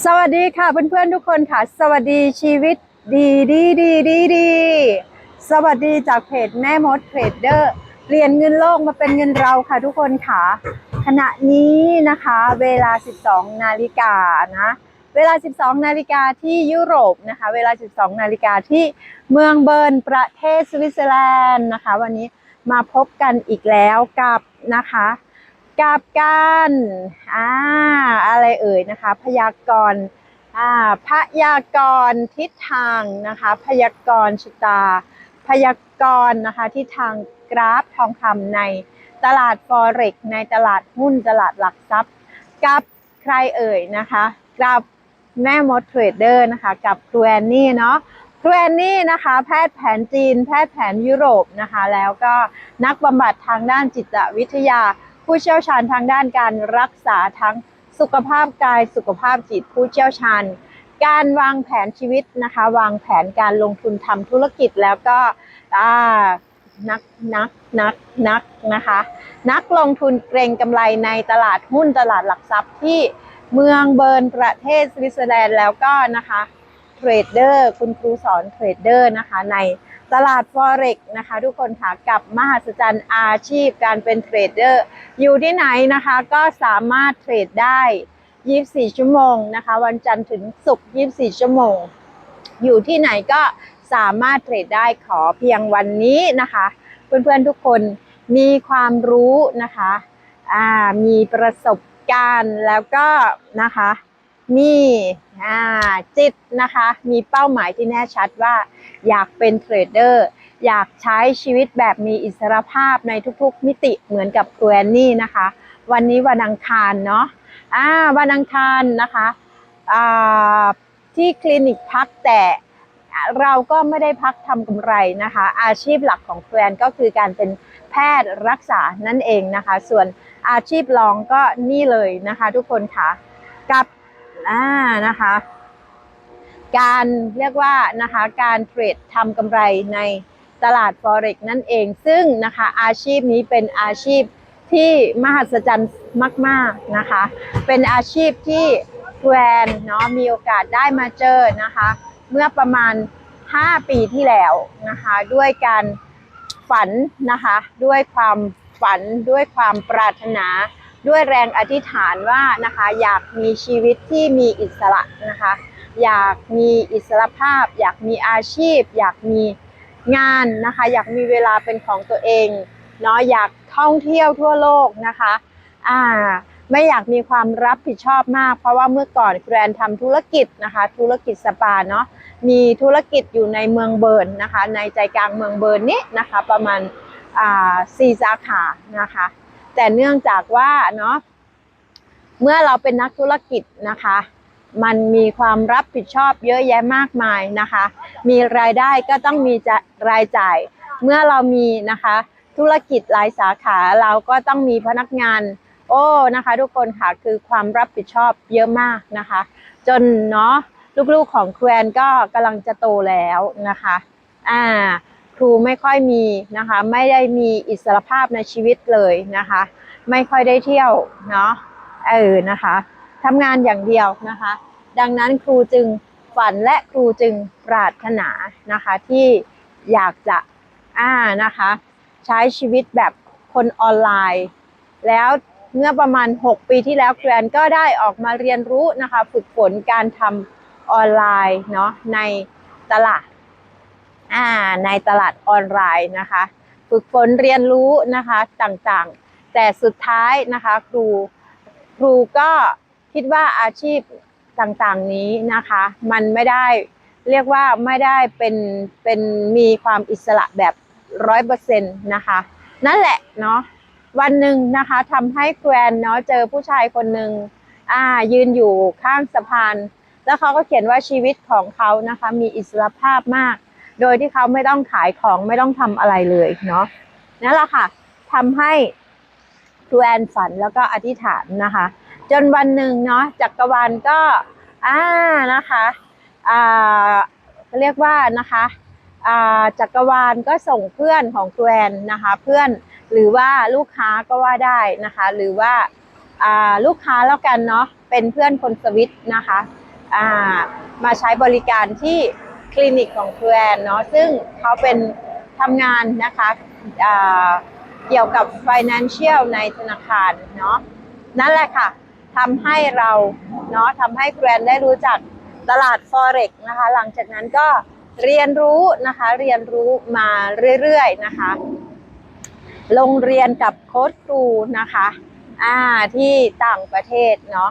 สวัสดีค่ะเพื่อนๆทุกคนค่ะ สวัสดีชีวิตดีดีดีดีดีสวัสดีจากเพจแม่มดเทรดเดอร์เปลี่ยนเงินโลกมาเป็นเงินเราค่ะทุกคนค่ะ ขณะนี้นะคะเวลา 12 นาฬิกานะเวลา 12 นาฬิกาที่ยุโรปนะคะเวลา 12 นาฬิกาที่เมืองเบิร์นประเทศสวิตเซอร์แลนด์นะคะ วันนี้มาพบกันอีกแล้วกับนะคะ กับการอ่าอะไรเอ่ยนะคะ พยากรณ์อ่าพยากรณ์ทิศทางนะคะ พยากรณ์ชะตา พยากรณ์นะคะทิศทางกราฟทองคำในตลาดฟอเร็กในตลาดหุ้นตลาดหลักทรัพย์ กับใครเอ่ยนะคะกับแม่มดเทรดเดอร์นะคะกับครูแอนนี่เนาะครูแอนนี่นะคะ แพทย์แผนจีน แพทย์แผนยุโรปนะคะ แล้วก็นักบำบัดทางด้านจิตวิทยา ผู้เชี่ยวชาญทางด้านการรักษาทั้งสุขภาพกายสุขภาพจิตผู้เชี่ยวชาญ การวางแผนชีวิตนะคะ วางแผนการลงทุนทำธุรกิจแล้วก็นักนักนักนักนะคะ นักลงทุนเกรงกำไรในตลาดหุ้นตลาดหลักทรัพย์ที่เมืองเบิร์นประเทศสวิตเซอร์แลนด์แล้วก็นะคะเทรดเดอร์คุณครูสอนเทรดเดอร์นะคะใน ตลาด Forex นะคะ ทุกคนค่ะกับมหัศจรรย์อาชีพการเป็นเทรดเดอร์ อยู่ที่ไหนนะคะก็สามารถเทรดได้ 24 ชั่วโมงนะคะ วันจันทร์ถึงศุกร์ 24 ชั่วโมง อยู่ที่ไหนก็สามารถเทรดได้ขอเพียงวันนี้นะคะ เพื่อนๆทุกคนมีความรู้นะคะ มีประสบการณ์แล้วก็นะคะ มีจิตนะคะ มีเป้าหมายที่แน่ชัดว่า อยากเป็นเทรดเดอร์อยากใช้ชีวิตแบบมีอิสรภาพในทุกๆ มิติเหมือนกับครูแอนนี่นะคะ วันนี้วันอังคารเนาะอ่าวันอังคารนะคะอ่าที่คลินิกพักแต่เราก็ไม่ได้พักทำกำไรนะคะ อาชีพหลักของครูแอนก็คือการเป็นแพทย์รักษานั่นเองนะคะ ส่วนอาชีพรองก็นี่เลยนะคะ ทุกคนค่ะกับ อ่านะคะ การเรียกว่านะคะการเทรดทำกำไรในตลาด Forex นั่นเอง ซึ่งนะคะอาชีพนี้เป็นอาชีพที่มหัศจรรย์มาก ๆนะคะ เป็นอาชีพที่แวนเนาะมีโอกาสได้มาเจอนะคะ เมื่อประมาณ 5 ปีที่แล้วนะคะ ด้วยการฝันนะคะ ด้วยความฝันด้วยความปรารถนา ด้วยแรงอธิษฐานว่านะคะอยากมีชีวิตที่มีอิสระนะคะ อยากมีอิสระภาพ อยากมีอาชีพ อยากมีงานนะคะ อยากมีเวลาเป็นของตัวเองเนาะอยากท่องเที่ยวทั่วโลกนะคะอ่าไม่อยากมีความรับผิดชอบมาก เพราะว่าเมื่อก่อนแกรนทำธุรกิจนะคะ ธุรกิจสปาเนาะมีธุรกิจอยู่ในเมืองเบิร์นนะคะ ในใจกลางเมืองเบิร์นนี้นะคะ ประมาณอ่าสี่สาขานะคะ แต่เนื่องจากว่าเนาะเมื่อเราเป็นนักธุรกิจนะคะ มันมีความรับผิดชอบเยอะแยะมากมายนะคะ มีรายได้ก็ต้องมีจะรายจ่าย เมื่อเรามีนะคะ ธุรกิจหลายสาขาเราก็ต้องมีพนักงาน โอ้นะคะ ทุกคนค่ะคือความรับผิดชอบเยอะมากนะคะ จนเนาะลูกๆของแครูแอนก็กำลังจะโตแล้วนะคะ อ่า ครูไม่ค่อยมีนะคะ ไม่ได้มีอิสรภาพในชีวิตเลยนะคะ ไม่ค่อยได้เที่ยวเนาะเออนะคะทำงานอย่างเดียวนะคะ ดังนั้นครูจึงฝันและครูจึงปรารถนานะคะที่อยากจะอ่านะคะ ใช้ชีวิตแบบคนออนไลน์ แล้วเมื่อประมาณ 6 ปีที่แล้วแกรนก็ได้ออกมาเรียนรู้นะคะ ฝึกฝนการทำออนไลน์เนาะในตลาด อ่าในตลาดออนไลน์นะคะ ฝึกฝนเรียนรู้นะคะต่างๆ แต่สุดท้ายนะคะครูครูก็คิดว่าอาชีพต่างๆนี้นะคะ มันไม่ได้เรียกว่าไม่ได้เป็นเป็นมีความอิสระแบบร้อยเปอร์เซ็นต์นะคะ นั่นแหละเนาะวันหนึ่งนะคะทำให้แกรนเนาะเจอผู้ชายคนหนึ่งอ่ายืนอยู่ข้างสะพาน แล้วเขาก็เขียนว่าชีวิตของเขานะคะ มีอิสระภาพมาก โดยที่เขาไม่ต้องขายของไม่ต้องทำอะไรเลยเนาะนั่นแหละค่ะทำให้แกรนฝันแล้วก็อธิษฐานนะคะ จนวันหนึ่งเนาะจักรวาลก็อ่านะคะอ่าเรียกว่านะคะอ่าจักรวาลก็ส่งเพื่อนของแกรนนะคะ เพื่อนหรือว่าลูกค้าก็ว่าได้นะคะ หรือว่าอ่าลูกค้าแล้วกันเนาะเป็นเพื่อนคนสวิตนะคะอ่ามาใช้บริการที่ คลินิกของแกรนเนาะซึ่งเขาเป็นทำงานนะคะเกี่ยวกับ financial ในธนาคารเนาะนั่นแหละค่ะทำให้เราเนาะทำให้แกรนได้รู้จักตลาด forex นะคะหลังจากนั้นก็เรียนรู้นะคะเรียนรู้มาเรื่อยๆนะคะ ลงเรียนกับโค้ชครูนะคะอ่าที่ต่างประเทศเนาะ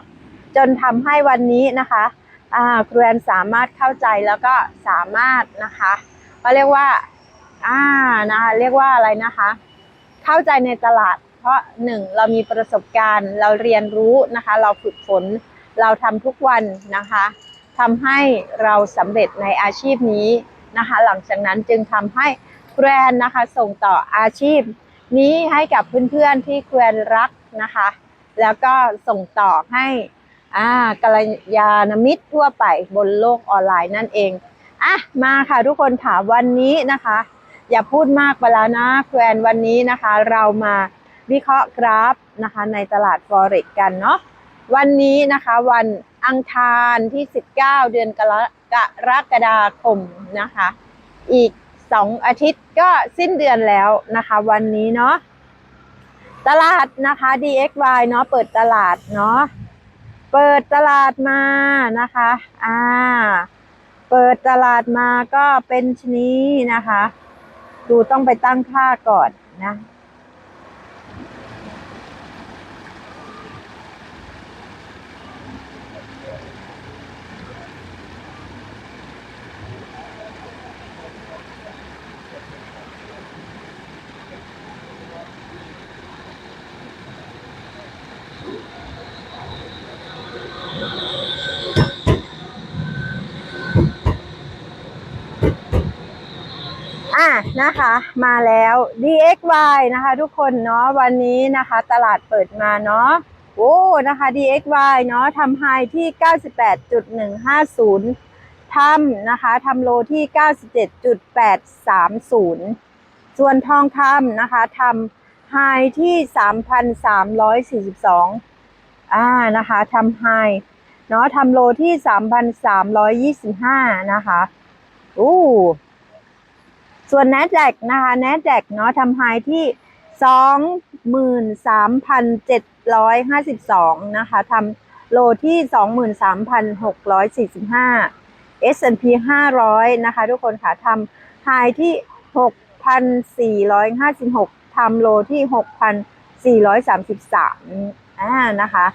จนทำให้วันนี้นะคะ ครูแอนสามารถเข้าใจแล้วก็สามารถนะคะก็เรียกว่าอ่านะคะเรียกว่าอะไรนะคะ เข้าใจในตลาด เพราะหนึ่งเรามีประสบการณ์ เราเรียนรู้นะคะ เราฝึกฝน เราทำทุกวันนะคะทำให้เราสำเร็จในอาชีพนี้นะคะ หลังจากนั้นจึงทำให้แกรนนะคะส่งต่ออาชีพ นี้ให้กับเพื่อนๆที่แควนรักนะคะ แล้วก็ส่งต่อให้ อ่ากัลยาณมิตรทั่วไปบนโลกออนไลน์นั่นเองอะมาค่ะทุกคนค่ะวันนี้นะคะ อย่าพูดมากไปแล้วนะแควนวันนี้นะคะ เรามาวิเคราะห์กราฟนะคะ ในตลาด Forex กันเนาะวันนี้นะคะวันอังคารที่ 19 เดือนกรกรกฎาคมนะคะ อีก 2 อาทิตย์ก็สิ้นเดือนแล้วนะคะ วันนี้เนาะตลาดนะคะ DXY เนาะเปิดตลาดเนาะ เปิดตลาดมานะคะ อ่า เปิดตลาดมาก็เป็นชนนี้นะคะ ดูต้องไปตั้งค่าก่อนนะ นะคะมาแล้ว DXY นะคะทุกคนเนาะวันนี้นะคะ ตลาดเปิดมาเนาะโอ้นะคะ DXY เนาะทำไฮที่ 98.150ทำนะคะทำโลที่ 97.830 ส่วนทองคำนะคะทำไฮที่ 3,342อ่านะคะทำไฮเนาะทำโลที่ 3,325 นะคะอู้ ส่วน NASDAQ นะคะ NASDAQ เนาะทำไฮที่ 23,752 นะคะทำโลที่ 23,645 S&P 500 นะคะ ทุกคนค่ะทำไฮที่ 6,456 ทำโลที่ 6,433อ่านะคะ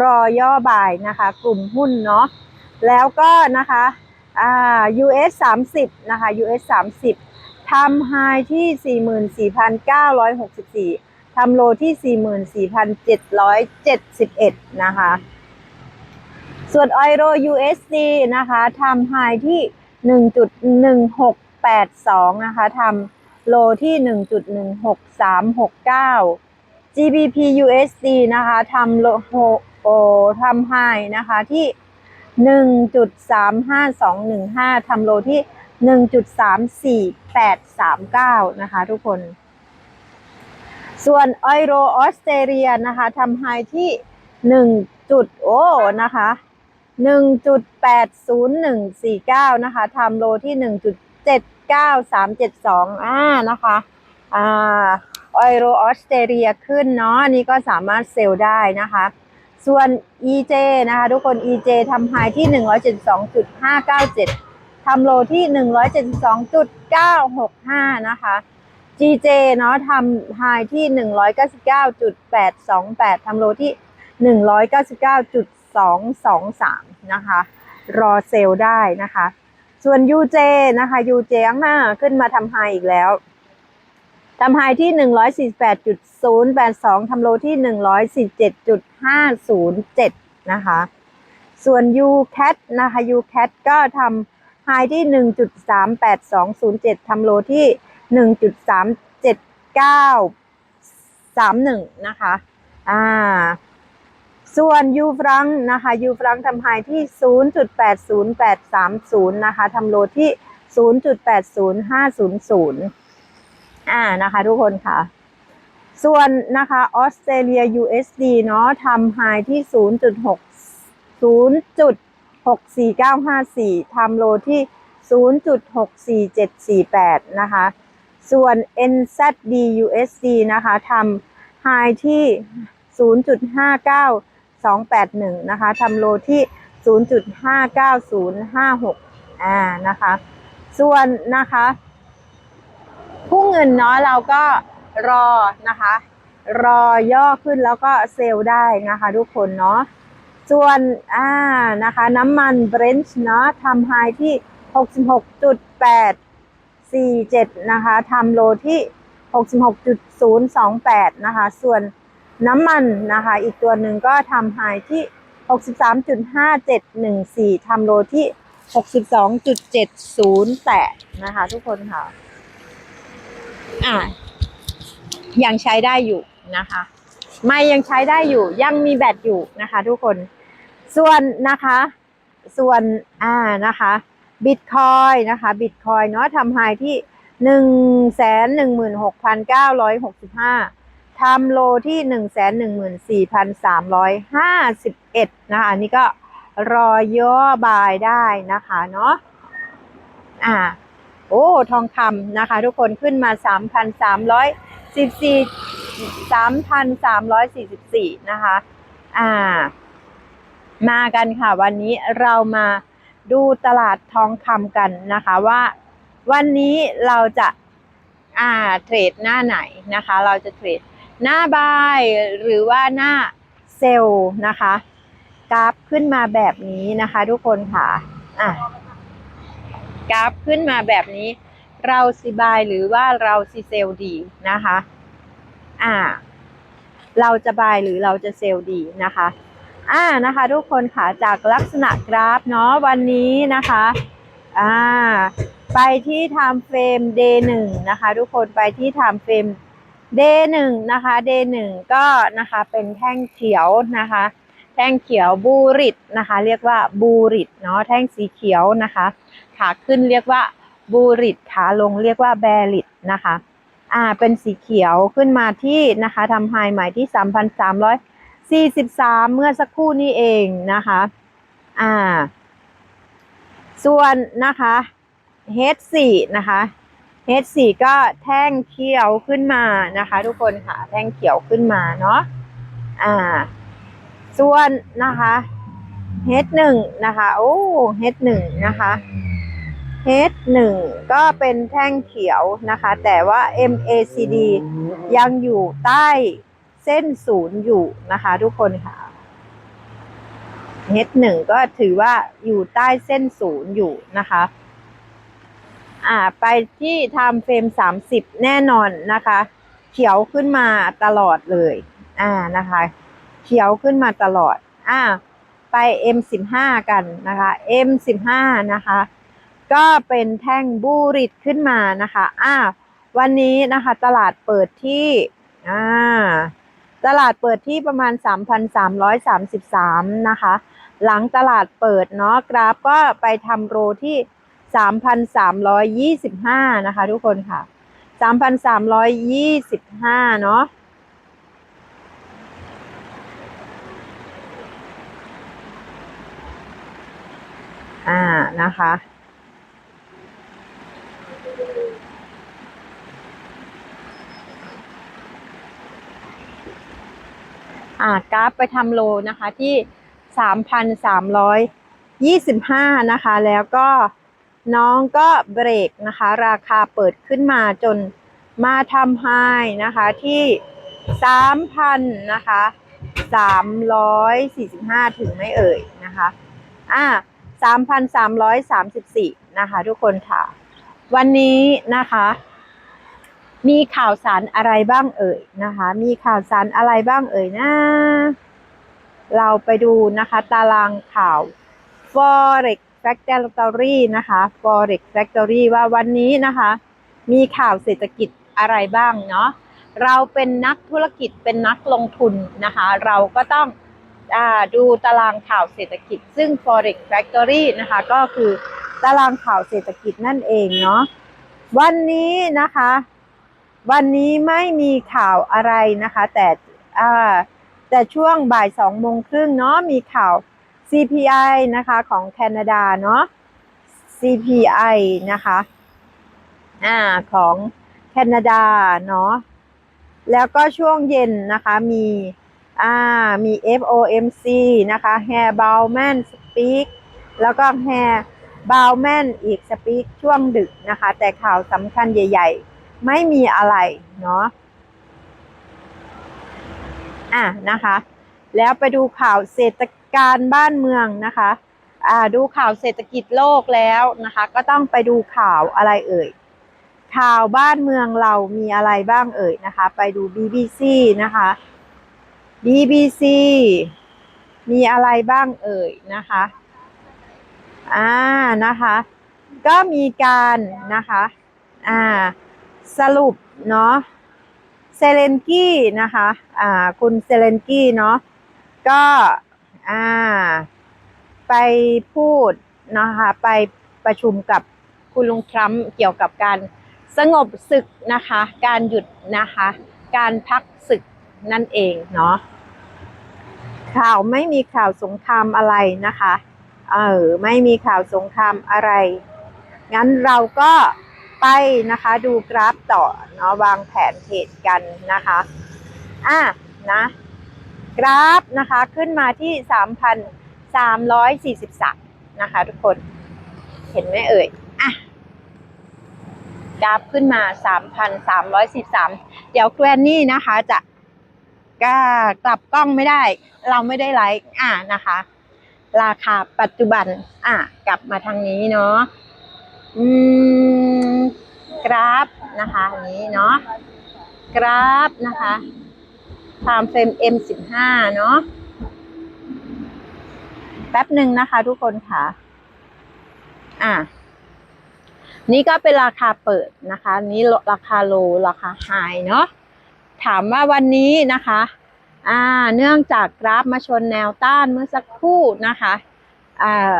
รอย่อบ่ายนะคะ กลุ่มหุ้นเนาะแล้วก็นะคะอ่า US 30 นะคะ US 30 ทำไฮที่ 44,964 ทำโลที่ 44,771 นะคะ ส่วนออยโร USD นะคะทำไฮที่ 1.1682 นะคะทำโลที่ 1.16369 GBP USD นะคะทำโลโอทำไฮนะคะที่ 1.35215ทำโลที่1.35215 1.34839 นะคะทุกคน ส่วนออยโรออสเตรเลียนะคะทำไฮที่1จุดโอ้นะคะ1.80149 นะคะทำโลที่ 1.79372 อ่านะคะอ่าออยโรออสเตรเลียขึ้นเนาะนี่ก็สามารถเซลได้นะคะ ส่วน EJ นะคะ ทุกคน EJ ทำไฮที่ 172.597 ทำโลที่ 172.965 นะคะ GJ เนาะทำไฮที่ 199.828 ทำโลที่ 199.223 นะคะ รอเซลล์ได้นะคะ ส่วน UJ นะคะ UJ ข้างหน้าขึ้นมาทำไฮอีกแล้วทำไฮที่ 148.082 ทำโลที่ 147.507 นะคะ ส่วน UCAT นะคะ UCAT ก็ทำ ไฮที่ 1.38207 ทำโลที่ 1.37931 นะคะ อ่า ส่วน U ฟรังนะคะ U ฟรังทำไฮที่ 0.80830 นะคะ ทำโลที่ 0.80500 อ่า นะคะ ทุกคนค่ะส่วนนะคะออสเตรเลีย USD เนาะทำไฮที่ 0.6 0 64954ทำโลที่ 0.64748 นะคะ ส่วน NZD USD นะคะทำไฮที่ 0.59281 นะคะทำโลที่ 0.59056 อ่า นะคะ ส่วนนะคะผู้เงินเนาะเราก็รอนะคะ รอย่อขึ้นแล้วก็เซลล์ได้นะคะทุกคนเนาะ ส่วนอ่านะคะน้ำมันเบรนช์เนาะทำไฮที่ 66.847 นะคะทำโลที่ 66.028 นะคะ ส่วนน้ำมันนะคะ อีกตัวหนึ่งก็ทำไฮที่ 63.5714 ทำโลที่ 62.708 นะคะ ทุกคนค่ะ อ่ายังใช้ได้อยู่นะคะ ไม่ยังใช้ได้อยู่ยังมีแบตอยู่นะคะทุกคน ส่วนนะคะ ส่วนอ่านะคะบิตคอยนะคะบิตคอยเนาะทำไฮที่หนึ่งแสนหนึ่งหมื่นหกพันเก้าร้อยหกสิบห้าทำโลที่หนึ่งแสนหนึ่งหมื่นสี่พันสามร้อยห้าสิบเอ็ดนะคะอันนี้ก็รอย่อบายได้นะคะเนาะอ่าโอ้ทองคำนะคะ ทุกคนขึ้นมา3,314 3,344นะคะ อ่า มากันค่ะ วันนี้เรามาดูตลาดทองคำกันนะคะว่า วันนี้เราจะอ่าเทรดหน้าไหนนะคะ เราจะเทรดหน้าบายหรือว่าหน้าเซลล์นะคะกราฟขึ้นมาแบบนี้นะคะทุกคนค่ะอะกราฟขึ้นมาแบบนี้ เราซีบายหรือว่าเราซีเซลดีนะคะ อ่า เราจะบายหรือเราจะเซลดีนะคะ อ่านะคะทุกคนค่ะจากลักษณะกราฟเนาะวันนี้นะคะอ่าไปที่ไทม์เฟรม day หนึ่งนะคะ ทุกคนไปที่ไทม์เฟรม day หนึ่งนะคะ day หนึ่งก็นะคะเป็นแท่งเขียวนะคะ แท่งเขียวบูริตนะคะ เรียกว่าบูริตเนาะแท่งสีเขียวนะคะขาขึ้นเรียกว่าบูริตขาลงเรียกว่าแบริตนะคะอ่าเป็นสีเขียวขึ้นมาที่นะคะทำไฮใหม่ที่ 43 เมื่อสักครู่นี้เองนะคะ อ่า ส่วนนะคะ H4 นะคะ H4 ก็แท่งเขียวขึ้นมานะคะ ทุกคนค่ะ แท่งเขียวขึ้นมาเนาะ อ่า ส่วนนะคะ H1 นะคะ โอ้ H1 นะคะ H1 ก็เป็นแท่งเขียวนะคะ แต่ว่า MACD ยังอยู่ใต้ เส้นศูนย์อยู่นะคะทุกคนค่ะ H1 ก็ถือว่าอยู่ใต้เส้นศูนย์อยู่นะคะ อ่า ไปที่ time frame 30แน่นอนนะคะ เขียวขึ้นมาตลอดเลย อ่านะคะ เขียวขึ้นมาตลอด อ่า ไป M15 กันนะคะ M15 นะคะ ก็เป็นแท่งบูริตขึ้นมานะคะ อ่า วันนี้นะคะตลาดเปิดที่ อ่า ตลาดเปิดที่ประมาณ 3,333 นะคะ หลังตลาดเปิดเนาะกราฟก็ไปทำโรที่ 3,325 นะคะทุกคนค่ะ 3,325 เนาะอ่านะคะ อ่ากราฟไปทำโลนะคะที่ 3,325 นะคะ แล้วก็น้องก็เบรกนะคะ ราคาเปิดขึ้นมาจนมาทำไฮนะคะที่3,000นะคะ345ถึงไม่เอ่ยนะคะอ่า3,334นะคะทุกคนค่ะ วันนี้นะคะ มีข่าวสารอะไรบ้างเอ่ยนะคะ มีข่าวสารอะไรบ้างเอ่ยนะ เราไปดูนะคะ ตารางข่าว forex factory นะคะ forex factory ว่าวันนี้นะคะ มีข่าวเศรษฐกิจอะไรบ้างเนาะเราเป็นนักธุรกิจเป็นนักลงทุนนะคะ เราก็ต้องอดูตารางข่าวเศรษฐกิจ ซึ่ง forex factory นะคะ ก็คือตารางข่าวเศรษฐกิจนั่นเองเนาะวันนี้นะคะ วันนี้ไม่มีข่าวอะไรนะคะ แต่แต่ช่วงบ่ายสองโมงครึ่งเนาะมีข่าว CPI นะคะของแคนาดาเนาะ CPI นะคะอ่าของแคนาดาเนาะแล้วก็ช่วงเย็นนะคะมีอ่ามี FOMC นะคะ Hair Bowman Speak แล้วก็ Hair Bowman อีก Speak ช่วงดึกนะคะ แต่ข่าวสำคัญใหญ่ ๆ ไม่มีอะไรเนาะอะนะคะ แล้วไปดูข่าวเศรษฐการบ้านเมืองนะคะอ่าดูข่าวเศรษฐกิจโลกแล้วนะคะ ก็ต้องไปดูข่าวอะไรเอ่ยข่าวบ้านเมืองเรามีอะไรบ้างเอ่ยนะคะ ไปดู BBC นะคะ BBC มีอะไรบ้างเอ่ยนะคะอ่านะคะ ก็มีการนะคะอ่า สรุปเนาะเซเลนกี้นะคะอ่าคุณเซเลนกี้เนาะก็อ่าไปพูดนะคะไปประชุมกับคุณลุงทรัมป์เกี่ยวกับการสงบศึกนะคะ การหยุดนะคะ การพักศึกนั่นเองเนาะข่าวไม่มีข่าวสงครามอะไรนะคะ เออไม่มีข่าวสงครามอะไร งั้นเราก็ ไปนะคะดูกราฟต่อเนาะวางแผนเทรดกันนะคะอะนะกราฟนะคะขึ้นมาที่ 3,343 นะคะทุกคนเห็นไหมเอ่ยอะกราฟขึ้นมา 3,313เดี๋ยวแกรนนี่นะคะจะก็กลับกล้องไม่ได้ เราไม่ได้ไลค์อะนะคะ ราคาปัจจุบัน อะ กลับมาทางนี้เนาะอืม กราฟนะคะอันนี้เนาะกราฟนะคะ time frame M15 เนาะแป๊บหนึ่งนะคะทุกคนค่ะ อะ นี่ก็เป็นราคาเปิดนะคะ นี้ราคาโล ราคาไฮเนาะ ถามว่าวันนี้นะคะ อ่า เนื่องจากกราฟมาชนแนวต้านเมื่อสักครู่นะคะ อ่า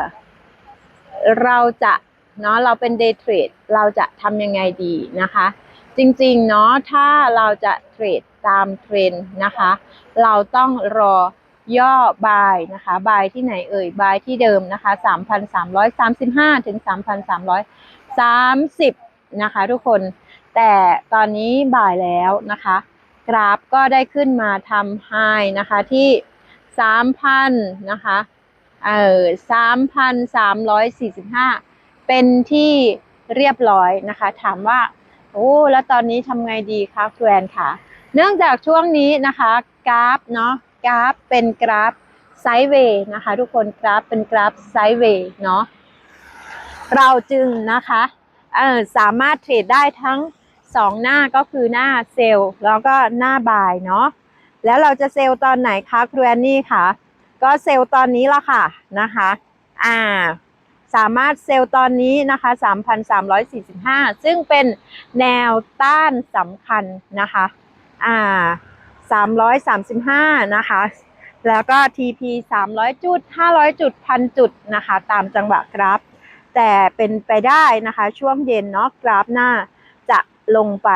เราจะ เนาะเราเป็นเดย์เทรดเราจะทำยังไงดีนะคะ จริงๆเนาะถ้าเราจะเทรดตามเทรนนะคะ เราต้องรอย่อบายนะคะบายที่ไหนเอ่ยบายที่เดิมนะคะ 3,335 ถึง 3,330 นะคะทุกคนแต่ตอนนี้บ่ายแล้วนะคะ กราฟก็ได้ขึ้นมาทำไฮนะคะที่ 3,000 นะคะเออ3,345 เป็นที่เรียบร้อยนะคะ ถามว่า โอ้แล้วตอนนี้ทำไงดีคะแฟนค่ะ เนื่องจากช่วงนี้นะคะ กราฟเนาะกราฟเป็นกราฟไซด์เวย์นะคะ ทุกคนกราฟเป็นกราฟไซด์เวย์เนาะเราจึงนะคะเออสามารถเทรดได้ทั้งสองหน้าก็คือหน้าเซลล์แล้วก็หน้าบายเนาะแล้วเราจะเซลล์ตอนไหนคะครูแอนนี่คะก็เซลล์ตอนนี้ละค่ะนะคะ อ่า สามารถเซลล์ตอนนี้นะคะ 3,345 ซึ่งเป็นแนวต้านสำคัญนะคะอ่า335 นะคะ แล้วก็ TP 300 จุด 500 จุด1,000จุดนะคะ ตามจังหวะกราฟ แต่เป็นไปได้นะคะ ช่วงเย็นเนาะกราฟหน้าจะลงไป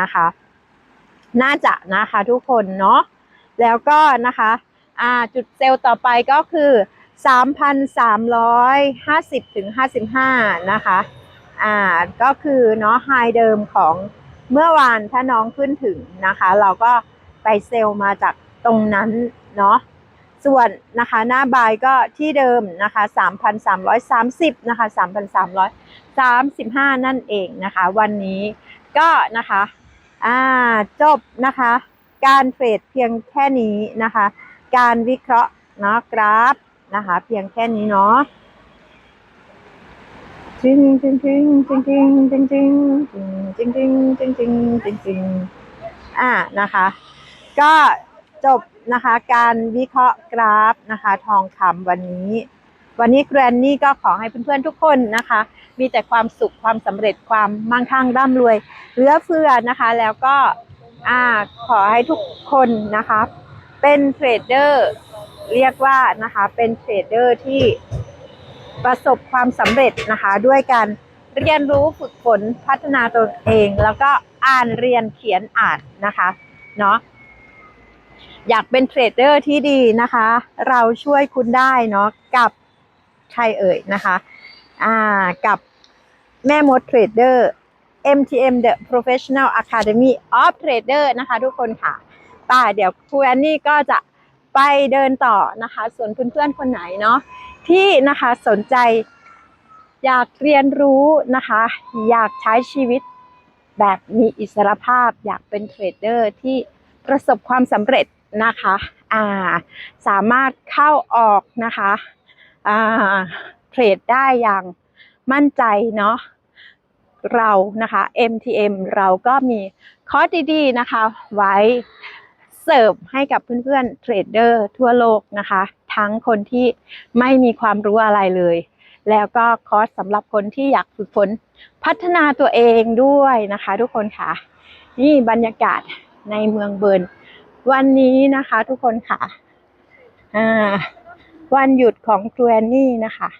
นะคะ น่าจะนะคะทุกคนเนาะ แล้วก็นะคะ อ่า จุดเซลล์ต่อไปก็คือ 3,350ถึง55 นะคะ อ่า ก็คือเนาะไฮเดิมของเมื่อวานถ้าน้องขึ้นถึงนะคะ เราก็ไปเซลมาจากตรงนั้นเนาะ ส่วนนะคะหน้าบายก็ที่เดิมนะคะ 3,330 นะคะ 3,335 นั่นเองนะคะ วันนี้ก็นะคะ อ่า จบนะคะ การเทรดเพียงแค่นี้นะคะ การวิเคราะห์เนาะกราฟ นะคะ เพียงแค่นี้เนาะจริงจริงจริงจริงจริงจริงจริงจริงจริงจริงจริงจริงจริงอ่านะคะ ก็จบนะคะการวิเคราะห์กราฟนะคะ ทองคำวันนี้ วันนี้แกรนนี่ก็ขอให้เพื่อนๆทุกคนนะคะ มีแต่ความสุขความสำเร็จความมั่งคั่งร่ำรวยเหลือเฟือนะคะ แล้วก็อ่าขอให้ทุกคนนะคะ เป็นเทรดเดอร์ เรียกว่านะคะเป็นเทรดเดอร์ที่ประสบความสำเร็จนะคะ ด้วยการเรียนรู้ฝึกฝนพัฒนาตนเอง แล้วก็อ่านเรียนเขียนอ่านนะคะเนาะอยากเป็นเทรดเดอร์ที่ดีนะคะ เราช่วยคุณได้เนาะกับใครเอ่ยนะคะอ่ากับแม่มดเทรดเดอร์ MTM The Professional Academy of Trader นะคะทุกคนค่ะป่าเดี๋ยวครูแอนนี่ก็จะ ไปเดินต่อนะคะ ส่วนเพื่อนๆคนไหนเนาะที่นะคะสนใจ อยากเรียนรู้นะคะ อยากใช้ชีวิตแบบมีอิสรภาพ อยากเป็นเทรดเดอร์ที่ประสบความสำเร็จนะคะอ่าสามารถเข้าออกนะคะอ่าเทรดได้อย่างมั่นใจเนาะเรานะคะ MTM เราก็มีคอร์สดีๆนะคะไว้ เสิร์ฟให้กับเพื่อนๆเทรดเดอร์ทั่วโลกนะคะ ทั้งคนที่ไม่มีความรู้อะไรเลย แล้วก็คอร์สสำหรับคนที่อยากฝึกฝนพัฒนาตัวเองด้วยนะคะ ทุกคนค่ะ นี่บรรยากาศในเมืองเบิร์นวันนี้นะคะทุกคนค่ะอ่าวันหยุดของครูแอนนี่นะคะ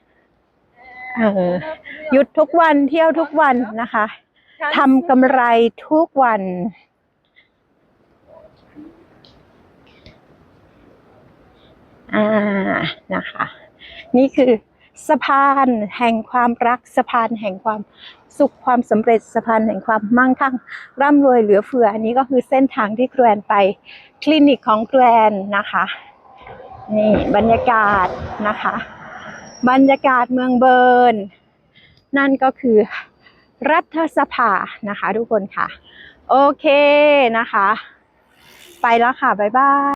หยุดทุกวันเที่ยวทุกวันนะคะทำกำไรทุกวัน อ่านะคะ นี่คือสะพานแห่งความรักสะพานแห่งความสุขความสำเร็จสะพานแห่งความมั่งคั่ง ร่ำรวยเหลือเฟืออันนี้ก็คือเส้นทางที่แกรนไปคลินิกของแกรนนะคะนี่บรรยากาศนะคะ บรรยากาศเมืองเบิร์นนั่นก็คือรัฐสภานะคะ ทุกคนค่ะ โอเคนะคะ ไปแล้วค่ะ บ๊ายบาย